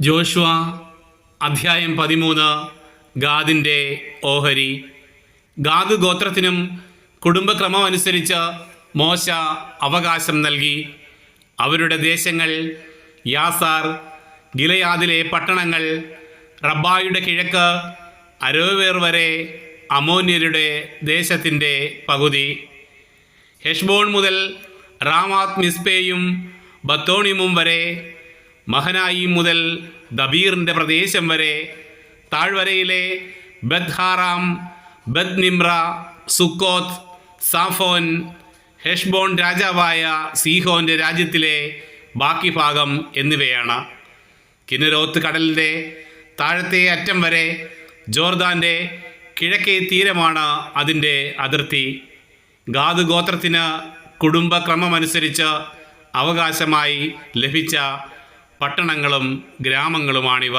Joshua അധ്യായം പതിമൂന്ന് ഗാദിന്റെ ഓഹരി. ഗാദ് ഗോത്രത്തിനും കുടുംബക്രമം അനുസരിച്ച് മോശ അവകാശം നൽകി. അവരുടെ ദേശങ്ങൾ യാസാർ ഗിലയാദിലെ പട്ടണങ്ങൾ റബ്ബായുടെ കിഴക്ക് അരോവേർ വരെ അമോന്യരുടെ ദേശത്തിന്റെ പകുതി. ഹെഷ്ബോൺ മുതൽ റാമാത് മിസ്പേയും ബത്തോണിമും വരെ മഹനായിം മുതൽ ദബീറിന്റെ പ്രദേശം വരെ താഴ്വരയിലെ ബദ്ഹാറാം ബദ് നിമ്ര സുക്കോത്ത് സാഫോൻ ഹെഷ്ബോൺ രാജാവായ സീഹോന്റെ രാജ്യത്തിലെ ബാക്കി ഭാഗം എന്നിവയാണ്. കിന്നരോത്ത് കടലിന്റെ താഴത്തെ അറ്റം വരെ ജോർദാന്റെ കിഴക്കേ തീരമാണ് അതിന്റെ അതിർത്തി. ഗാദ് ഗോത്രത്തിന് കുടുംബക്രമമനുസരിച്ച് അവകാശമായി ലഭിച്ച പട്ടണങ്ങളും ഗ്രാമങ്ങളുമാണിവ.